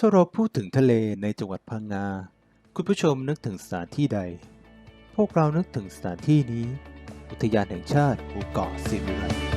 ถ้าเราพูดถึงทะเลในจังหวัดพังงา คุณผู้ชมนึกถึงสถานที่ใด พวกเรานึกถึงสถานที่นี้ อุทยานแห่งชาติหมู่เกาะสิมิลัน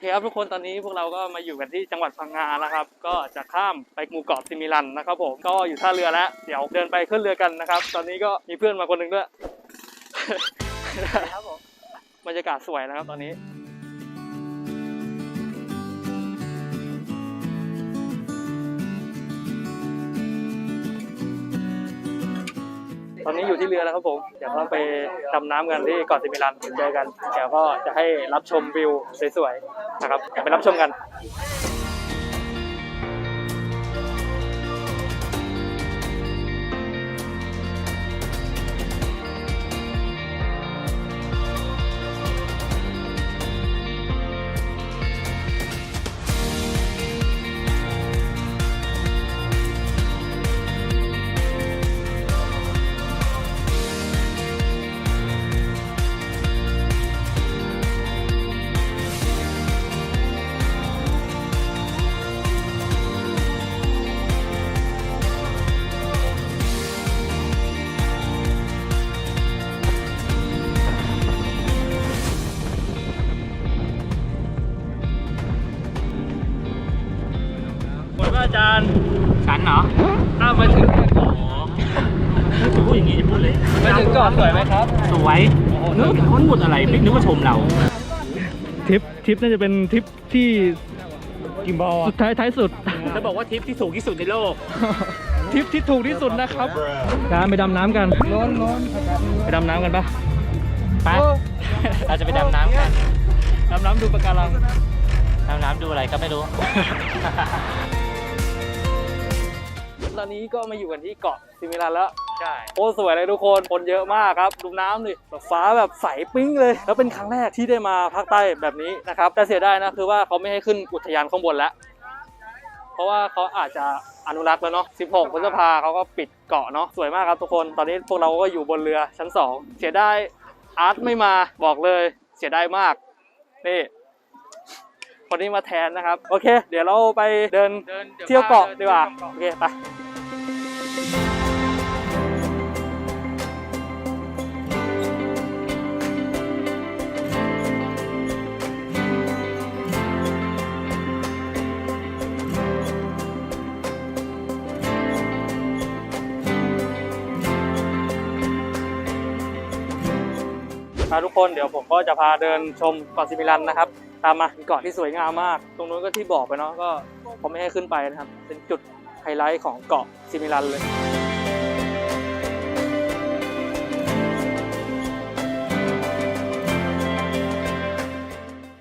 เคครับทุกคนตอนนี้พวกเราก็มาอยู่กันที่จังหวัดพังงานะครับ ก็จะข้ามไปหมู่เกาะซิมิลันนะครับผมก็อยู่ท่าเรือแล้ว เดี๋ยวเดินไปขึ้นเรือกันนะครับ ตอนนี้ก็มีเพื่อนมาคนหนึ่งด้วย ครับผมบรรยากาศสวยนะครับตอนนี้ อนนี้อยู่ที่เรือแล้วครับผม เดี๋ยวเราไปดำน้ำกันที่เกาะสิมิลันเจอกัน เดี๋ยวก็จะให้รับชมวิวสวยๆนะครับไปรับชมกัน มครับสวยนึกเขาพูดอะไรไม่นึกว่าชมเราทริปทริปน่าจะเป็นทริปที่กิมบอลสุดท้ายท้ายสุดจะบอกว่าทริปที่สูงที่สุดในโลกทริปที่ถูกที่สุดนะครับการไปดำน้ำกันร้อนร้อนไปดำน้ำกันปะไปเราจะไปดำน้ำกันดำน้ำดูปะการังดำน้ำดูอะไรก็ไม่รู้ตอนนี้ก็มาอยู่กันที่เกาะซิมิลันแล้ว ใช่โอ้สวยเลยทุกคนคนเยอะมากครับดูน้ำดิแบบฟ้าแบบใสปิ้งเลย แล้วเป็นครั้งแรกที่ได้มาภาคใต้แบบนี้นะครับแต่เสียดายนะคือว่าเขาไม่ให้ขึ้นอุทยานข้างบนแล้วเพราะว่าเขาอาจจะอนุรักษ์แล้วเนาะ 16 พฤษภาเขาก็ปิดเกาะเนาะ สวยมากครับทุกคน ตอนนี้พวกเราก็อยู่บนเรือชั้น 2 เสียดายอาร์ตไม่มาบอกเลย เสียดายมาก นี่คนนี้มาแทนนะครับ โอเค เดี๋ยวเราไปเดินเที่ยวเกาะดีกว่า โอเค ไป พาทุกคนเดี๋ยวผมก็จะพาเดินชมเกาะซิมิลันนะครับ ตามมาเป็นเกาะที่สวยงามมาก ตรงนู้นก็ที่บอกไปเนาะก็เขาไม่ให้ขึ้นไปนะครับ เป็นจุดไฮไลท์ของเกาะซิมิลันเลย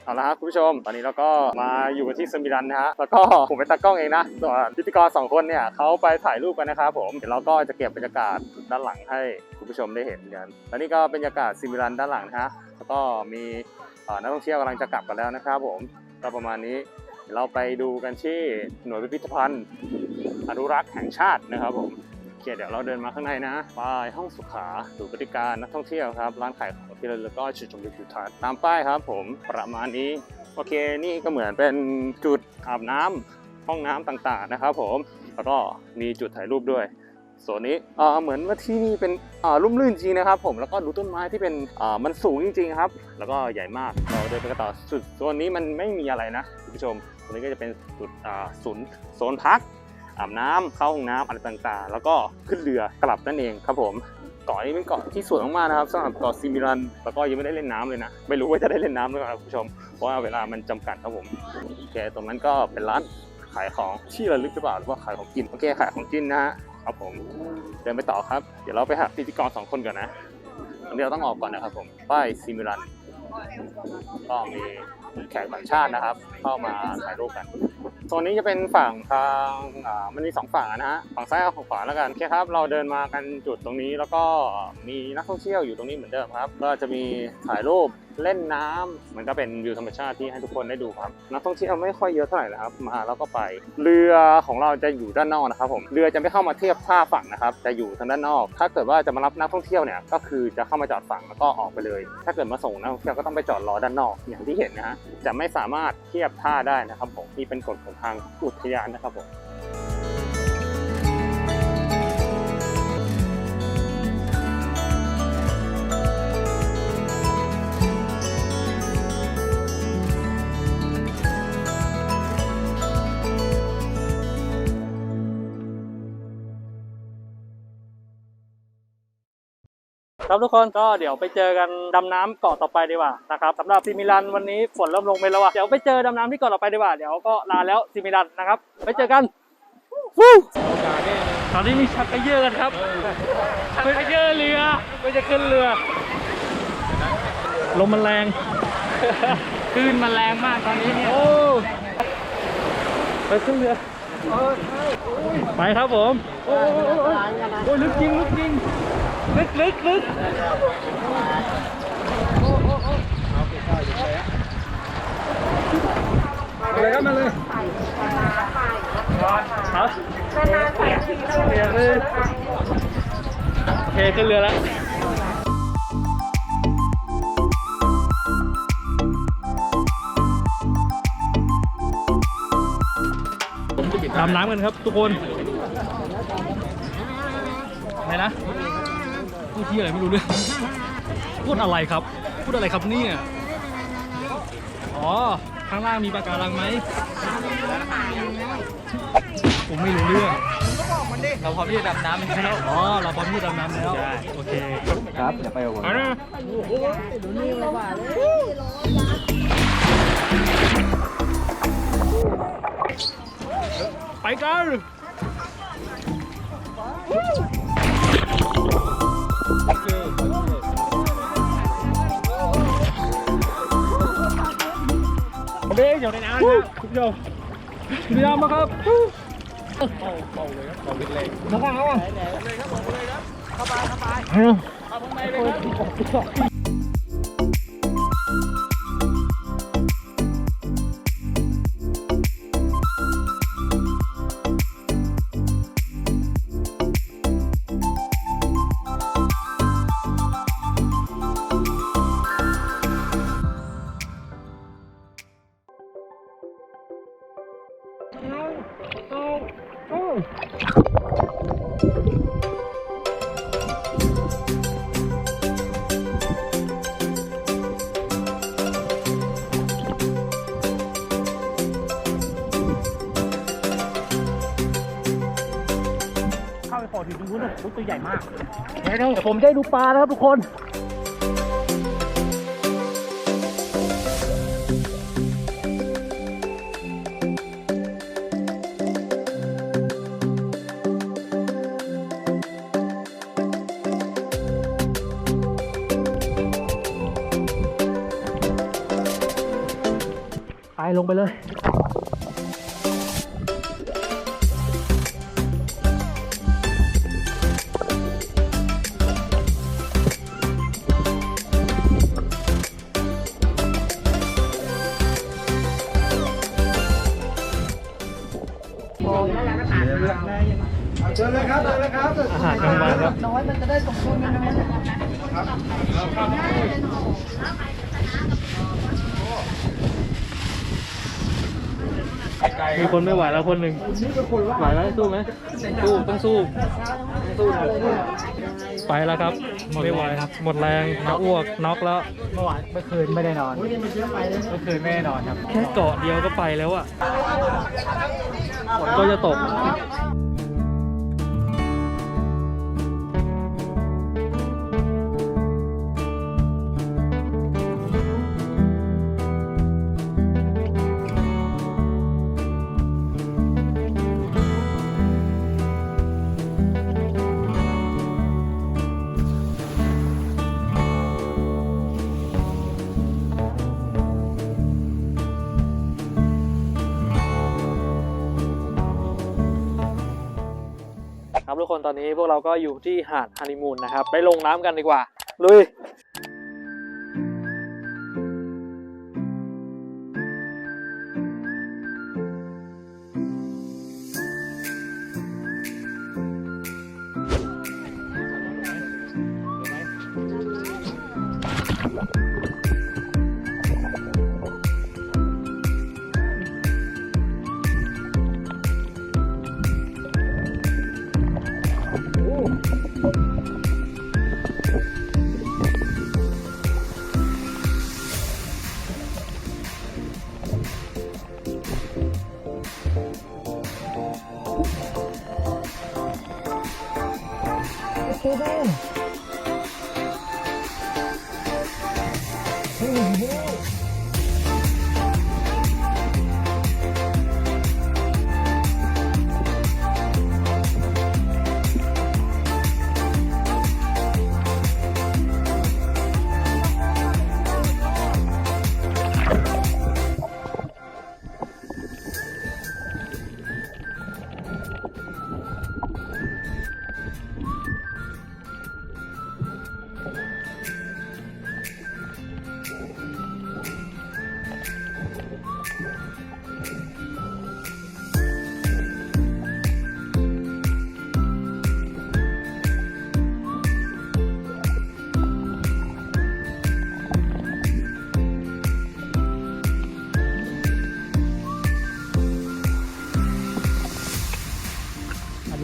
เอาละครับคุณผู้ชม ตอนนี้เราก็มาอยู่กันที่สมิลันนะฮะ แล้วก็ผมเป็นตากล้องเองนะ ส่วนพิธีกรสองคนเนี่ยเขาไปถ่ายรูปกันนะครับผม เดี๋ยวเราก็จะเก็บบรรยากาศด้านหลังให้ ผู้ชมได้เห็นกัน และนี่ก็เป็นบรรยากาศซิมิลันด้านหลังนะฮะแล้วก็มีนักท่องเที่ยวกำลังจะกลับกันแล้วนะครับผมก็ประมาณนี้เราไปดูกันที่หน่วยพิพิธภัณฑ์อนุรักษ์แห่งชาตินะครับผมเคเดี๋ยวเราเดินมาข้างในนะไปห้องสุขาศูนย์บริการนักท่องเที่ยวครับ ร้านขายของที่ระลึกแล้วก็จุดชมวิวทิวทัศน์ตามป้ายครับผมประมาณนี้ โอเคนี่ก็เหมือนเป็นจุดอาบน้ำห้องน้ำต่างๆนะครับผมแล้วก็มีจุดถ่ายรูปด้วย ส่วนนี้เหมือนว่าที่นี่เป็นอ่าลุ่มลื่นจริงนะครับ ผมแล้วก็ดูต้นไม้ที่เป็นมันสูงจริงๆครับ แล้วก็ใหญ่มากเราเดินไปกันต่อสุดโซนนี้มันไม่มีอะไรนะคุณผู้ชมตรงนี้ก็จะเป็นจุดศูนย์โซนพักอาบน้ำเข้าห้องน้ำอะไรต่างๆ แล้วก็ขึ้นเรือกลับนั่นเองครับผมเกาะนี้เป็นเกาะที่สวยมากๆนะครับสำหรับเกาะซิมิลันแล้วก็ยังไม่ได้เล่นน้ำเลยนะ ไม่รู้ว่าจะได้เล่นน้ำหรือเปล่าครับคุณผู้ชม เพราะว่าเวลามันจำกัดครับผมโอเคตรงนั้นก็เป็นร้านขายของที่ระลึกหรือเปล่าหรือว่าขายของกินโอเคขายของกินนะฮะ ครับผม เดินไปต่อครับ เดี๋ยวเราไปหาพิธีกรสองคนก่อนนะตอนนี้เราต้องออกก่อนนะครับผม ป้ายซิมิลัน ก็มีแขกต่างชาตินะครับ เข้ามาถ่ายรูปกันโซนนี้จะเป็นฝั่งทางอันมีสองฝั่งนะฮะ ฝั่งซ้ายกับฝั่งขวาแล้วกันโอเคครับ เราเดินมากันจุดตรงนี้ แล้วก็มีนักท่องเที่ยวอยู่ตรงนี้เหมือนเดิมครับ ก็จะมีถ่ายรูป เล่นน้ำมันก็เป็นวิวธรรมชาติที่ให้ทุกคนได้ดูครับนักท่องเที่ยวไม่ค่อยเยอะเท่าไหร่นะครับมาแล้วก็ไป เรือของเราจะอยู่ด้านนอกนะครับผมเรือจะไม่เข้ามาเทียบท่าฝั่งนะครับจะอยู่ทางด้านนอก ถ้าเกิดว่าจะมารับนักท่องเที่ยวเนี่ยก็คือจะเข้ามาจอดฝั่งแล้วก็ออกไปเลย ถ้าเกิดมาส่งนักท่องเที่ยวก็ต้องไปจอดรอด้านนอกอย่างที่เห็นนะฮะจะไม่สามารถเทียบท่าได้นะครับผมนี่เป็นกฎของทางอุทยานนะครับผม ครับทุกคนก็เดี๋ยวไปเจอกันดำน้ำเกาะต่อไปดีกว่านะครับสำหรับซิมิลันวันนี้ฝนเริ่มลงไปแล้วอะเดี๋ยวไปเจอดำน้ำที่เกาะต่อไปดีกว่าเดี๋ยวก็ลาแล้วซิมิลันนะครับไปเจอกันฟู้ตอนนี้มีชักกระเยอะกันครับชักกระเยอะเรือไม่จะขึ้นเรือลมมันแรงคลื่นมันแรงมากตอนนี้เนี่ยโอ้ไปขึ้นเรือไปครับผมโอ้ยโอ้ยโอ้ยโอ้ยลึกจริงลึกจริง ลึกลึกลึกมาเลยครับมาเลยครับเรือเลยโอเคขึ้นเรือแล้วดำน้ำกันครับทุกคนอะไรนะ พูดที่อะไรไม่รู้เรื่องพูดอะไรครับ พูดอะไรครับเนี่ยอ๋อข้างล่างมีปะการังไหมผมไม่รู้เรื่องเราพร้อมที่จะดำน้ำแล้วอ๋อเราพร้อมที่จะดำน้ำแล้วโอเคครับอย่าไปกับผมไปนะไปกัน โอเคอยู่ในน้ำนะคุณผู้ชมคุณผู้ชมมาครับเป่าเป่าเลยครับเป่าเลยมาข้างเขาอะเลยครับบอกเลยครับเข้าไปเข้าไปเอาข้างในเลยครับ เข้าไปขอดถึงตรงนู้นเลยตัวใหญ่มากเดี๋ยวผมได้ดูปลาแล้วครับทุกคน ไปลงไปเลยอาหารกลางวันครับมีค นไม่ไหวแล้วคนหนึ่งไหวไหมสู้ไหมสู้ต้องสู้สู้ไปแล้วครับไม่ไหวหมดแรงจะอ้วกน็อกแล้วเมื่อวานเมื่อคืนไม่ได้นอนเมื่อคืนไม่ได้นอนครับแค่เกาะเดียวก็ไปแล้วอะฝนก็จะตก ครับทุกคนตอนนี้พวกเราก็อยู่ที่หาดฮันนีมูนนะครับ ไปลงน้ำกันดีกว่า ลุย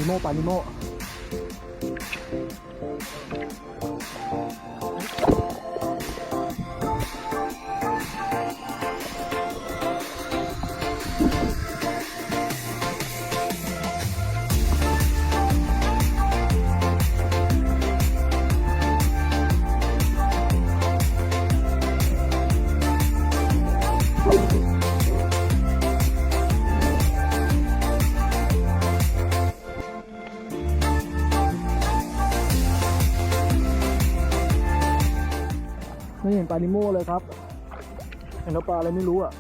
นิโมปานิโม ปลานิโมเลยครับเห็นแล้วปลาอะไรไม่รู้อะ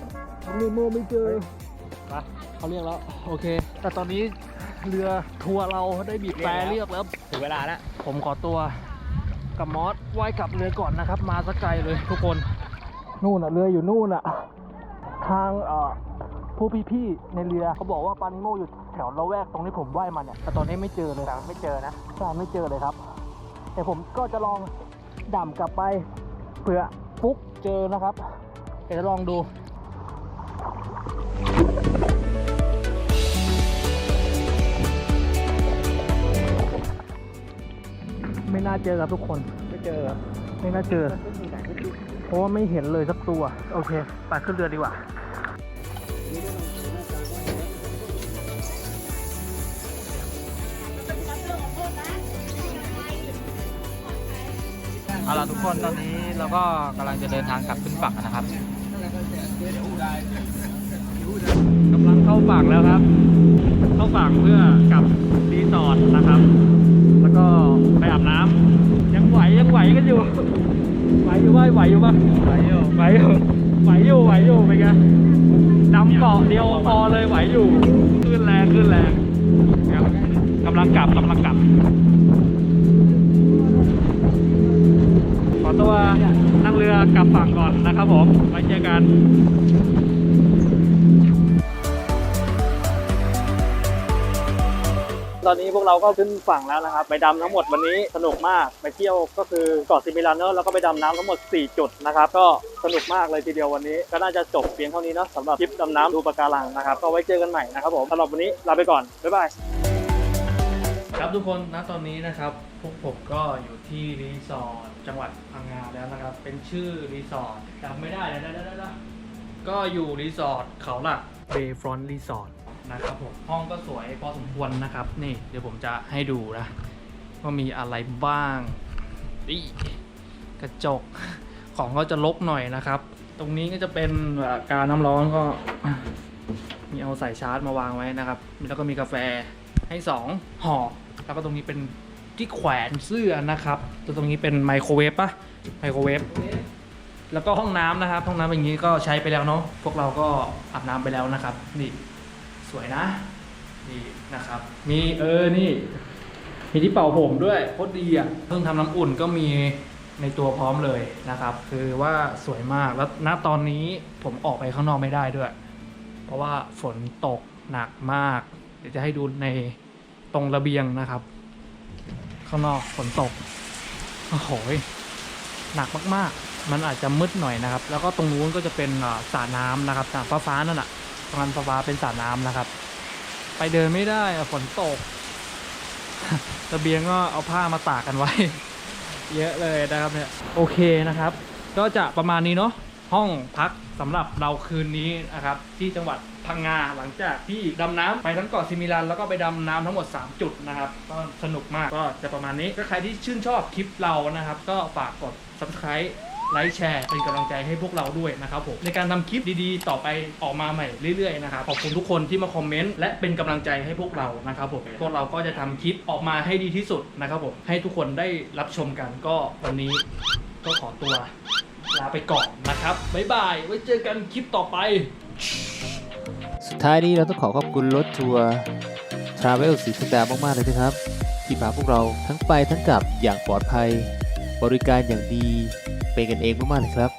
ปลานิโมไม่เจอไปเขาเรียกแล้ว โอเค แต่ตอนนี้เรือทัวร์เราได้บีบแตรเรียกแล้วถึงเวลาแล้ว ผมขอตัวกับมอสว่ายกลับเรือก่อนนะครับ มาสักไกลเลยทุกคน นู่นอะเรืออยู่นู่นอะ ทางเอ่อผู้พี่ๆในเรือเขาบอกว่าปลานิโมอยู่แถวละแวกตรงที่ผมว่ายมาเนี่ยแต่ตอนนี้ไม่เจอเลยไม่เจอนะใช่ไม่เจอเลยครับ แต่ผมก็จะลองด่ำกลับไป เผื่อปุ๊กเจอนะครับเดี๋ยวจะลองดูไม่น่าเจอครับทุกคน ไม่เจอไม่น่าเจอ เพราะว่าไม่เห็นเลยสักตัว โอเคไปขึ้นเรือดีกว่า เอาล่ะทุกคนตอนนี้เราก็กำลังจะเดินทางกลับขึ้นฝั่งนะครับกำลังเข้าฝั่งแล้วครับ เข้าฝั่งเพื่อกลับรีสอร์ทนะครับ แล้วก็ไปอาบน้ำยังไหวยังไหวกันอยู่ ไหวอยู่ว่าไหวอยู่ปะไหวอยู่ไหวอยู่ไหวอยู่ไหวอยู่เป็นไงนำเกาะเดียวพอเลยไหวอยู่ขึ้นแรงขึ้นแรงครับกำลังกลับกำลังกลับ กลับฝั่งก่อนนะครับผมไว้เจอกันตอนนี้พวกเราก็ขึ้นฝั่งแล้วนะครับ ไปดำทั้งหมดวันนี้สนุกมากไปเที่ยวก็คือเกาะซิมิลันเนอะแล้วก็ไปดำน้ำทั้งหมด 4 จุดนะครับ ก็สนุกมากเลยทีเดียววันนี้ ก็น่าจะจบเพียงเท่านี้เนอะสำหรับทริปดำน้ำดูปะการังนะครับ ก็ไว้เจอกันใหม่นะครับผมสำหรับวันนี้ลาไปก่อน บ๊ายบาย ครับทุกคนณตอนนี้นะครับพวกผมก็อยู่ที่รีสอร์ทจังหวัดพังงาแล้วนะครับ เป็นชื่อรีสอร์ทจำไม่ได้เลยนะก็อยู่รีสอร์ทเขาหลักเบย์ฟรอนต์รีสอร์ทนะครับผมห้องก็สวยพอสมควรนะครับ นี่เดี๋ยวผมจะให้ดูนะว่ามีอะไรบ้างนี่กระจกของก็จะลกหน่อยนะครับ ตรงนี้ก็จะเป็นแบบการน้ำร้อนก็ มีเอาสายชาร์จมาวางไว้นะครับ แล้วก็มีกาแฟให้สองห่อแล้วก็ตรงนี้เป็นที่แขวนเสื้อนะครับแล้วตรงนี้เป็นไมโครเวฟปะ ไมโครเวฟแล้วก็ห้องน้ำนะครับ ห้องน้ำอย่างนี้ก็ใช้ไปแล้วเนาะพวกเราก็อาบน้ำไปแล้วนะครับ นี่สวยนะ นี่นะครับ มีเออนี่ มีที่เป่าผมด้วยโคตรดีอะเครื่องทำน้ำอุ่นก็มีในตัวพร้อมเลยนะครับ คือว่าสวยมากแล้วณตอนนี้ผมออกไปข้างนอกไม่ได้ด้วย เพราะว่าฝนตกหนักมาก เดี๋ยวจะให้ดูในตรงระเบียงนะครับ ข้างนอกฝนตกโอ้โห หนักมากๆ มันอาจจะมืดหน่อยนะครับ แล้วก็ตรงนู้นก็จะเป็นสระน้ำนะครับสระฟ้าฟ้านั่นแหะตรงนั้นฟ้าฟ้าเป็นสระน้ำนะครับ ไปเดินไม่ได้ฝนตกระเบียงก็เอาผ้ามาตากกันไว้ เยอะเลยนะครับเนี่ยโอเคนะครับ ก็จะประมาณนี้เนาะ ห้องพักสำหรับเราคืนนี้นะครับที่จังหวัดพังงาหลังจากที่ดำน้ำไปทั้งเกาะซิมิลันแล้วก็ไปดำน้ำทั้งหมด 3 จุดนะครับก็สนุกมากก็จะประมาณนี้ถ้าใครที่ชื่นชอบคลิปเรานะครับ ก็ฝากกด subscribe ไลค์แชร์เป็นกำลังใจให้พวกเราด้วยนะครับผมในการทำคลิปดีๆ ต่อไปออกมาใหม่เรื่อยๆนะครับขอบคุณทุกคนที่มาคอมเมนต์และเป็นกำลังใจให้พวกเรานะครับผมพวกเราก็จะทำคลิปออกมาให้ดีที่สุดนะครับผมให้ทุกคนได้รับชมกันก็วันนี้ก็ขอตัว ลาไปก่อนนะครับ บ๊ายบาย ไว้เจอกันคลิปต่อไป สุดท้ายนี้เราต้องขอขอบคุณรถทัวร์ Travel สีสันดามาก ๆ เลยนะครับ ที่พาพวกเราทั้งไปทั้งกลับอย่างปลอดภัย บริการอย่างดี เป็นกันเองมาก ๆ เลยครับ